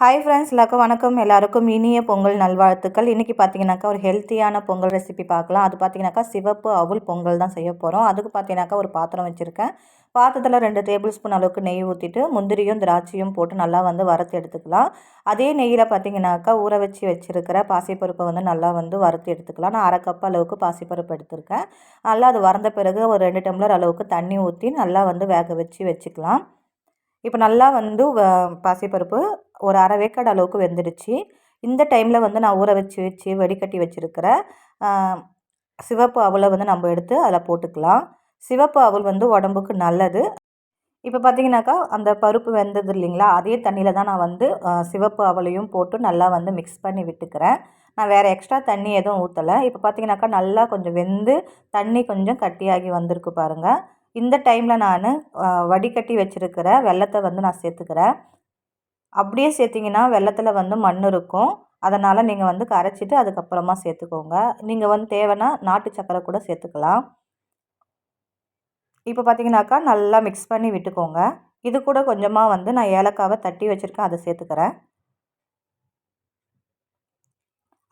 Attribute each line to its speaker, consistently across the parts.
Speaker 1: Hi friends எல்லாருக்கும் வணக்கம். எல்லாருக்கும் இனிய பொங்கல் நல்வாழ்த்துக்கள். இன்றைக்கி பார்த்தீங்கன்னாக்கா ஒரு ஹெல்த்தியான பொங்கல் ரெசிபி பார்க்கலாம் அது பார்த்தீங்கன்னாக்கா சிவப்பு அவுல் பொங்கல் தான் செய்ய போகிறோம் அதுக்கு பார்த்தீங்கன்னாக்கா ஒரு பாத்திரம் வச்சுருக்கேன். பாத்திரத்தில் ரெண்டு டேபிள் ஸ்பூன் அளவுக்கு நெய் ஊற்றிட்டு முந்திரியும் திராட்சையும் போட்டு நல்லா வந்து வறுத்து எடுத்துக்கலாம். அதே நெய்யில் பார்த்தீங்கன்னாக்கா ஊற வச்சு வச்சுருக்கிற பாசிப்பருப்பை வந்து நல்லா வந்து வறுத்து எடுத்துக்கலாம். நான் அரை கப் அளவுக்கு பாசிப்பருப்பு எடுத்திருக்கேன். நல்லா அது வறந்த பிறகு ஒரு ரெண்டு டம்ளர் அளவுக்கு தண்ணி ஊற்றி நல்லா வந்து வேக வச்சு வச்சுக்கலாம். இப்போ நல்லா வந்து பாசிப்பருப்பு ஒரு அரை வேக்காடு அளவுக்கு வெந்துடுச்சு. இந்த டைமில் வந்து நான் ஊற வச்சு வச்சு வடிகட்டி வச்சுருக்கிற சிவப்பு அவலை வந்து நம்ம எடுத்து அதில் போட்டுக்கலாம். சிவப்பு அவல் வந்து உடம்புக்கு நல்லது. இப்போ பார்த்தீங்கன்னாக்கா அந்த பருப்பு வெந்தது இல்லைங்களா அதே தண்ணியில் தான் நான் வந்து சிவப்பு அவலையும் போட்டு நல்லா வந்து மிக்ஸ் பண்ணி விட்டுக்கிறேன். நான் வேறு எக்ஸ்ட்ரா தண்ணி எதுவும் ஊற்றலை இப்போ பார்த்தீங்கன்னாக்கா நல்லா கொஞ்சம் வெந்து தண்ணி கொஞ்சம் கட்டியாகி வந்திருக்கு பாருங்கள் இந்த டைமில் நான் வடிகட்டி வச்சுருக்கிற வெள்ளத்தை வந்து நான் சேர்த்துக்கிறேன். அப்படியே சேர்த்திங்கன்னா வெள்ளத்தில் வந்து மண் இருக்கும். அதனால் நீங்கள் வந்து கரைச்சிட்டு அதுக்கப்புறமா சேர்த்துக்கோங்க. நீங்கள் வந்து தேவைன்னா நாட்டு சக்கரை கூட சேர்த்துக்கலாம். இப்போ பார்த்தீங்கன்னாக்கா நல்லா மிக்ஸ் பண்ணி விட்டுக்கோங்க. இது கூட கொஞ்சமாக வந்து நான் ஏலக்காவை தட்டி வச்சுருக்கேன் அதை சேர்த்துக்கிறேன்.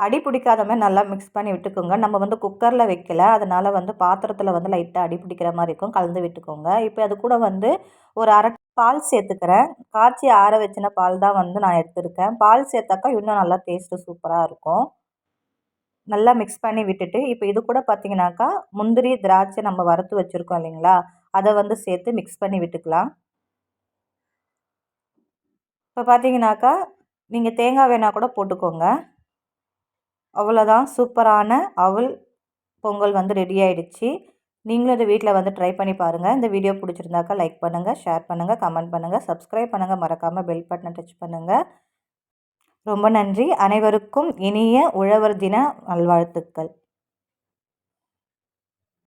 Speaker 1: அடி பிடிக்காத மாதிரி நல்லா மிக்ஸ் பண்ணி விட்டுக்கோங்க. நம்ம வந்து குக்கரில் வைக்கல. அதனால் வந்து பாத்திரத்தில் வந்து லைட்டாக அடி பிடிக்கிற மாதிரி இருக்கும். கலந்து விட்டுக்கோங்க. இப்போ அது கூட வந்து ஒரு அரை பால் சேர்த்துக்கிறேன். காய்ச்சி ஆற வச்சின பால் தான் வந்து நான் எடுத்துருக்கேன். பால் சேர்த்தாக்கா இன்னும் நல்லா டேஸ்ட்டு சூப்பராக இருக்கும். நல்லா மிக்ஸ் பண்ணி விட்டுட்டு இப்போ இது கூட பார்த்தீங்கன்னாக்கா முந்திரி திராட்சை நம்ம வறுத்து வச்சுருக்கோம் இல்லைங்களா? அதை வந்து சேர்த்து மிக்ஸ் பண்ணி விட்டுக்கலாம். இப்போ பார்த்தீங்கன்னாக்கா நீங்கள் தேங்காய் வேணால் கூட போட்டுக்கோங்க. அவ்வளோதான் சூப்பரான அவல் பொங்கல் வந்து ரெடி ஆகிடுச்சு நீங்களும் இதை வீட்டில் வந்து ட்ரை பண்ணி பாருங்கள் இந்த வீடியோ பிடிச்சிருந்தாக்கா லைக் பண்ணுங்கள் ஷேர் பண்ணுங்கள் கமெண்ட் பண்ணுங்கள் சப்ஸ்கிரைப் பண்ணுங்கள் மறக்காமல் பெல் பட்டனை டச் பண்ணுங்கள் ரொம்ப நன்றி. அனைவருக்கும் இனிய உழவர் தின நல்வாழ்த்துக்கள்.